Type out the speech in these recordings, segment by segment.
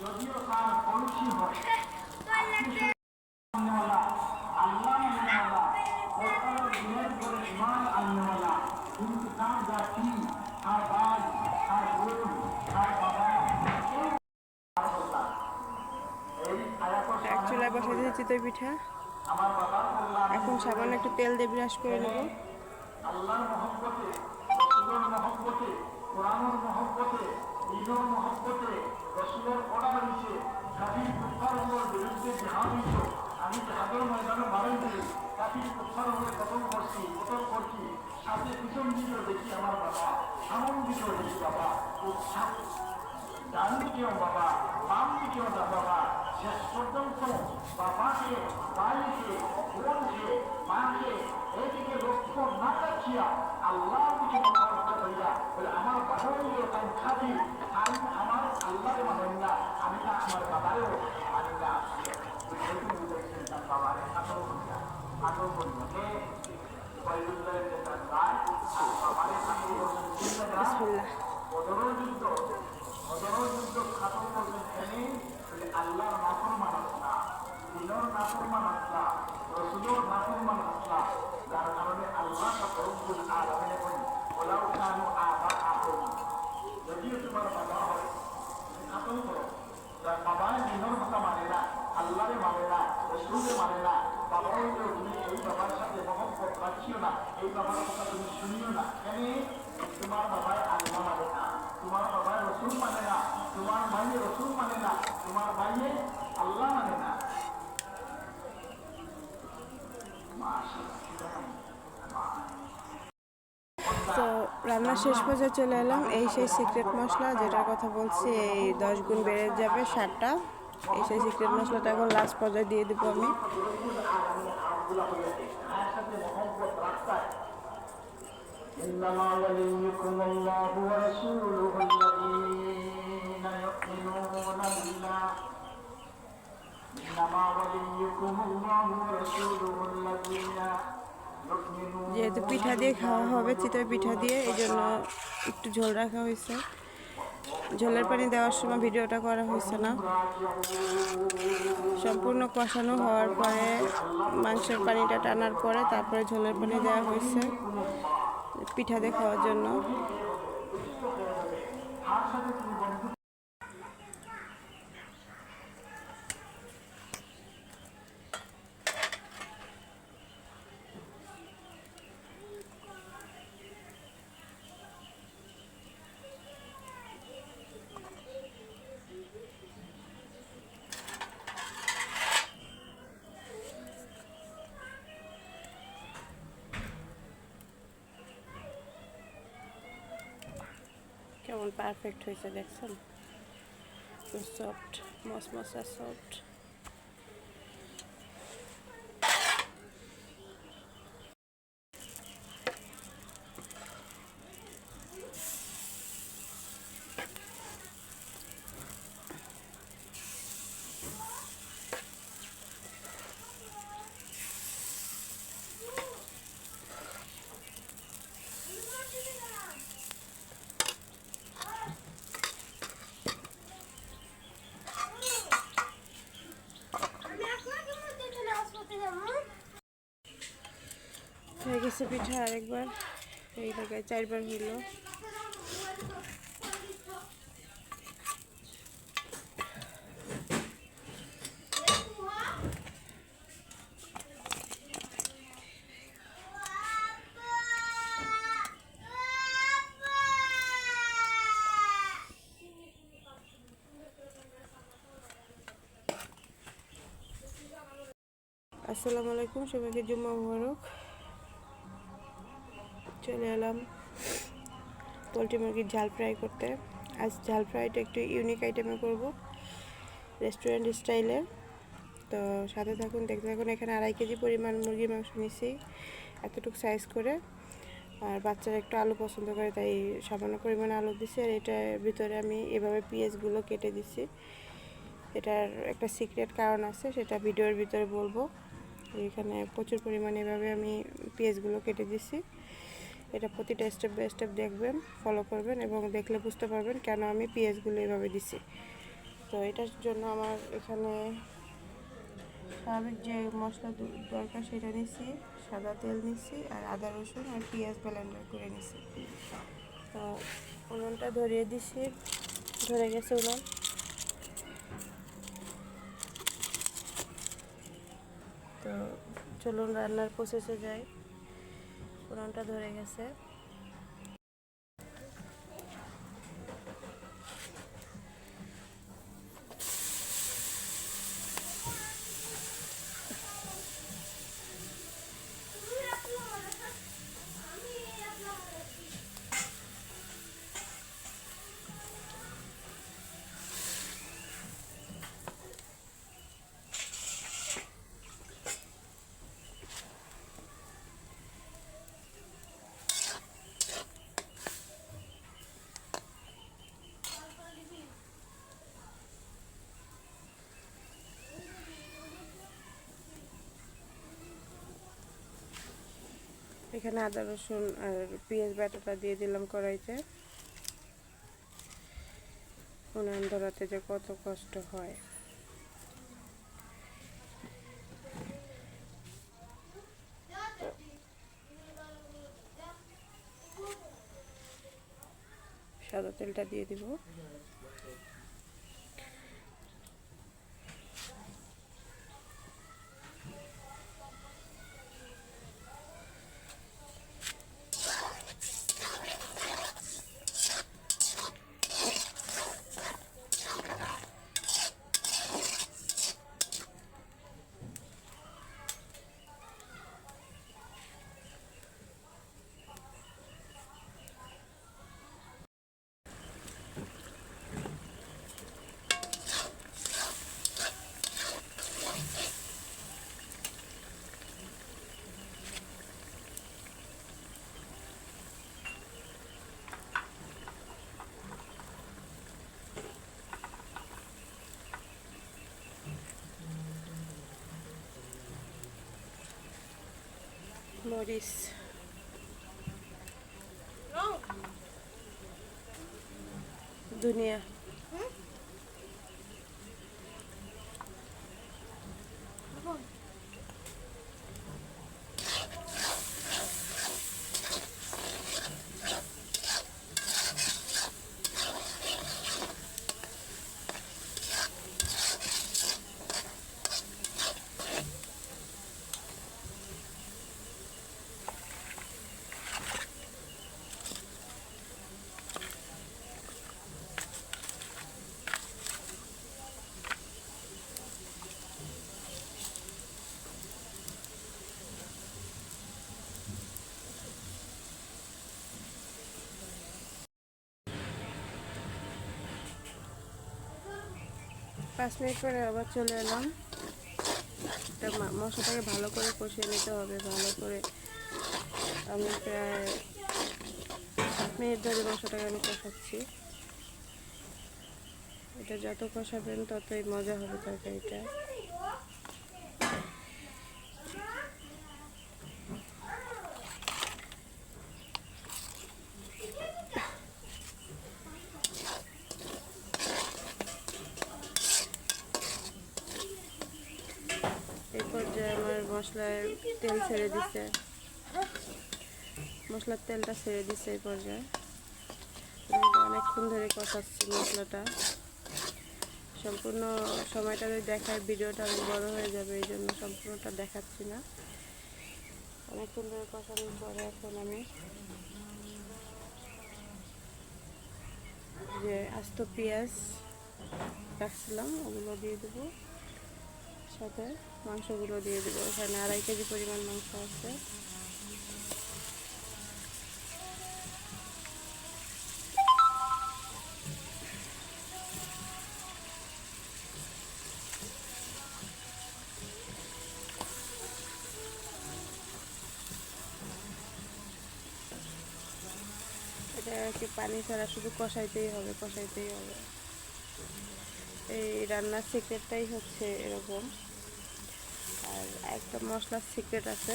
যদিও তার পড়শি হয়। আল্লাহ মাননেওয়ালা কোরআনের ইমান আননেওয়ালা কিন্তু তার জাতি তার ভাই তার বোন তার বাবা এই আল্লাহ। এই আয়াতের এক চুলায় বসে দিয়েছি চিতই পিঠা। এখন সামান্য একটু তেল দিয়ে ব্রাশ করে নেব। আল্লাহর মহব্বতে মহব্বতে কোরআনের মহব্বতে পিছন দিকেও দেখি আমার বাবা আনন্দিত দেখি বাবা উৎসাহ ডান দিকেও বাবা বাম দিকেও না বাবা শেষ পর্যন্ত বাবাকে ভাইকে বোনকে মাকে এদিকে লক্ষ্য না রাখিয়া আল্লাহ দিকে করিয়া বলে আমার বাবা হইল তাই খাবি আমি আমার আল্লাহরে মানেন না আমি না আমার বাবারেও মানি না বাবারে আদর করিয়া আদর করিয়া কে বাইরুল্লাহের যে তার রায় আর বাবারে আদর করছেন জিন্দারা বিসমিল্লাহ বদরের যুদ্ধ বদরের যুদ্ধ খাতম করবেন এনে বলে আল্লাহর নাফরমান আসলা দিনের নাফরমান আসলা রসুলের নাফরমান যার কারণে আল্লাহ রব্বুল আলামিনে বলেন ওলাউ কানু আবা আহম যদিও তোমার বাবা হয় তুমি খাতম করো যার বাবা দিনের কথা মানে না আল্লাহরে মানে না রসুলে মানে না বাবা হইলেও তুমি এই বাবার সাথে না এই বাবার কথা তুমি শুনিও না। কেন? তোমার বাবায় আল্লাহ মানে না। তোমার বাবায় রসুল মানে না। তোমার ভাইয়ে রসুল মানে না। তোমার ভাইয়ে আল্লাহ মানে না। তো রান্না শেষ পর্যায়ে চলে এলাম। এই সেই সিক্রেট মশলা যেটার কথা বলছি, এই দশ গুণ বেড়ে যাবে সাতটা এই সেই সিক্রেট মশলাটা এখন লাস্ট পর্যায়ে দিয়ে দেবো আমি। إنما وليكم الله ورسوله الذين يؤمنون بالله إنما وليكم الله ورسوله الذين يؤمنون যেহেতু পিঠা দিয়ে খাওয়া হবে চিতই পিঠা দিয়ে এই জন্য একটু ঝোল রাখা হয়েছে ঝোলের পানি দেওয়ার সময় ভিডিওটা করা হয়েছে না সম্পূর্ণ কষানো হওয়ার পরে মাংসের পানিটা টানার পরে তারপরে ঝোলের পানি দেওয়া হয়েছে পিঠা দেখাওয়ার জন্য। কেমন পারফেক্ট হয়েছে দেখছেন? সফট মসমসা সফট হয়ে গেছে পিঠা আরেকবার। এই জায়গায় চারবার হইল আসসালামু আলাইকুম সবাইকে জুম্মা মুবারক। চলে এলাম পোলট্রি মুরগির ঝাল ফ্রাই করতে। আজ ঝাল ফ্রাইটা একটু ইউনিক আইটেমে করব রেস্টুরেন্ট স্টাইলে তো সাথে থাকুন, দেখতে থাকুন, এখানে আড়াই কেজি পরিমাণ মুরগির মাংস নিছি এতটুকু সাইজ করে। আর বাচ্চারা একটু আলু পছন্দ করে, তাই সামান্য পরিমাণে আলু দিছি আর এটার ভিতরে আমি এভাবে পেঁয়াজগুলো কেটে দিছি। এটার একটা সিক্রেট কারণ আছে, সেটা ভিডিওর ভিতরে বলব। এখানে প্রচুর পরিমাণে এভাবে আমি পেঁয়াজগুলো কেটে দিছি। এটা প্রতিটা স্টেপ বাই স্টেপ দেখবেন ফলো করবেন এবং দেখলে বুঝতে পারবেন কেন আমি পেঁয়াজগুলো এভাবে দিছি। তো এটার জন্য আমার এখানে স্বাভাবিক যে মশলা দরকার সেটা নিচ্ছি সাদা তেল নিচ্ছি আর আদা, রসুন আর পেঁয়াজ ব্লেন্ডার করে নিচ্ছি তো উনুনটা ধরিয়ে দিছি, ধরে গেছে উনুন। তো চলুন রান্নার প্রসেসে যাই। উনুনটা ধরে গেছে। এখানে আদা, রসুন আর পেঁয়াজ বাটাটা দিয়ে দিলাম কড়াইতে। উনান ধরাতে যে কত কষ্ট হয়। সাদা তেলটা দিয়ে দিব। amores. Não. Dunia. পাঁচ মিনিট পরে আবার চলে এলাম। এটা মশলাটাকে ভালো করে কষিয়ে নিতে হবে। ভালো করে আমি প্রায় সাত মিনিট ধরে মশলাটাকে আমি কষাচ্ছি। এটা যত কষাবেন ততই মজা হবে তরকারিটা এই পর্যায়ে মশলায় তেল ছেড়ে দিছে। মশলার তেলটা ছেড়ে দিছে এই পর্যায়ে। অনেকক্ষণ ধরে কষাচ্ছি মশলাটা। সম্পূর্ণ সময়টা যদি দেখায়, ভিডিওটা অনেক বড় হয়ে যাবে, এই জন্য সম্পূর্ণটা দেখাচ্ছি না। অনেকক্ষণ ধরে কষানোর পরে এখন আমি যে আস্ত পেঁয়াজ রাখছিলাম, ওগুলো দিয়ে দেবো সাথে। মাংসগুলো দিয়ে দেবো। এখানে আড়াই কেজি পরিমাণ মাংস আছে। পানি ছাড়া শুধু কষাইতেই হবে কষাইতেই হবে। এই রান্নার সিক্রেটটাই হচ্ছে এরকম। আর একটা মশলার সিক্রেট আছে।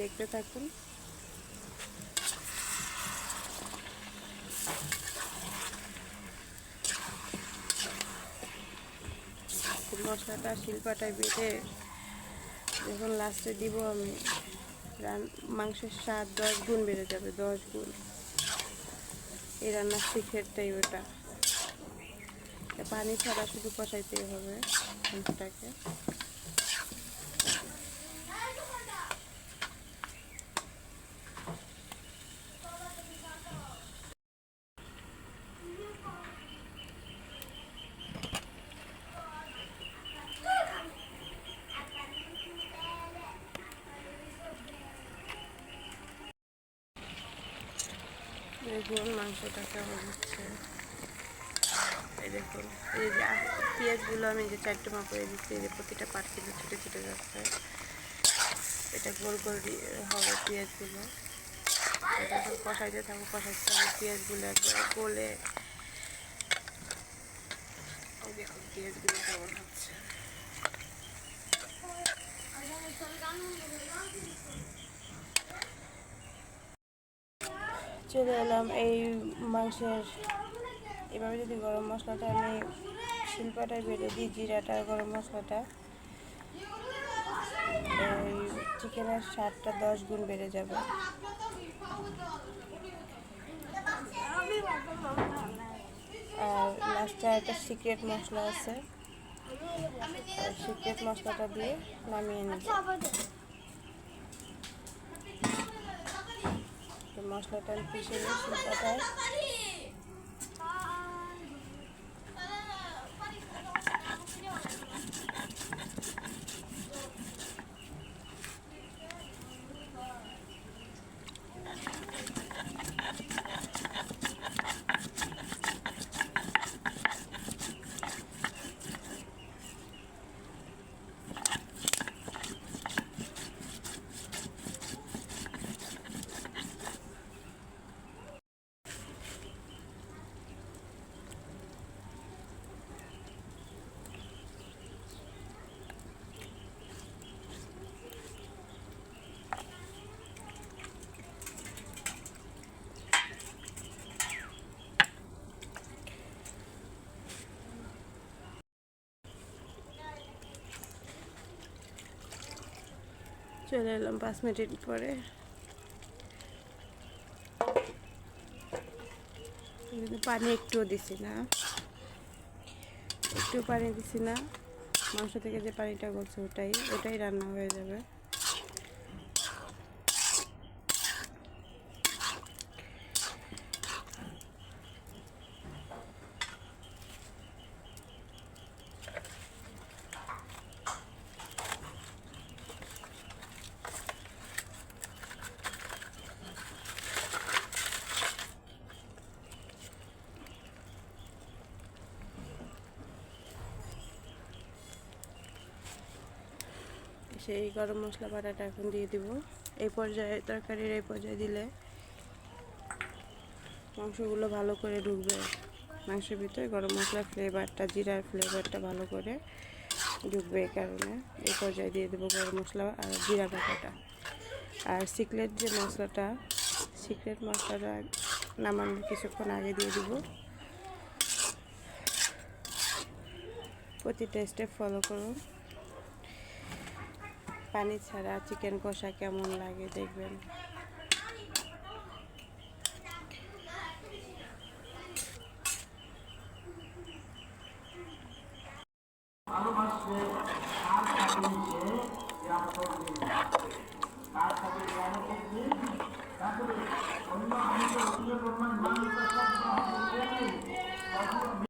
দেখতে থাকুন। মশলাটা শিল্পাটায় বেটে যখন লাস্টে দিব আমি মাংসের স্বাদ দশ গুণ বেড়ে যাবে, দশ গুণ। এই রান্নার সিক্রেটটাই ওটা। পানি ছাড়া শুধু কষাইতেই হবে মাংসটাকে। দেখুন মাংসটা কেমন হচ্ছে। এই দেখুন, এই যে পেঁয়াজগুলো আমি যে চারটে মা করে দিচ্ছি, এই যে প্রতিটা পাট কিন্তু ছুটে ছুটে যাচ্ছে। এটা গোল গোল হবে পেঁয়াজগুলো। এটা এখন কষাইতে থাকব কষাইতে থাকব পেঁয়াজগুলো একবারে গলে। পেঁয়াজগুলো কেমন হচ্ছে। চলে এলাম এই মাংসের, এভাবে যদি গরম মশলাটা আমি শিল্পাটায় বেটে দিই, জিরাটা গরম মশলাটা, এই চিকেনের স্বাদটা দশ গুণ বেড়ে যাবে। আর লাস্টে একটা সিক্রেট মশলা আছে। সিক্রেট মশলাটা দিয়ে নামিয়ে নিব। মশলাটা পিষে নিই শিল্পাটায় চলে এলাম পাঁচ মিনিট পরে। কিন্তু পানি একটুও দিছি না। একটু পানি দিছি না। মাংস থেকে যে পানিটা গলছে ওটাই ওটাই রান্না হয়ে যাবে। সেই গরম মশলা বাটাটা এখন দিয়ে দিব। এই পর্যায়ে তরকারির এই পর্যায়ে দিলে মাংসগুলো ভালো করে ঢুকবে। মাংসের ভিতরে গরম মশলার ফ্লেভারটা জিরার ফ্লেভারটা ভালো করে ঢুকবে এই কারণে। এই পর্যায়ে দিয়ে দেবো গরম মশলা আর জিরা বাটাটা। আর সিক্রেট যে মশলাটা, সিক্রেট মশলাটা নামানোর কিছুক্ষণ আগে দিয়ে দিব। প্রতিটা স্টেপ ফলো করুন। পানি ছাড়া চিকেন কষা কেমন লাগে দেখবেন।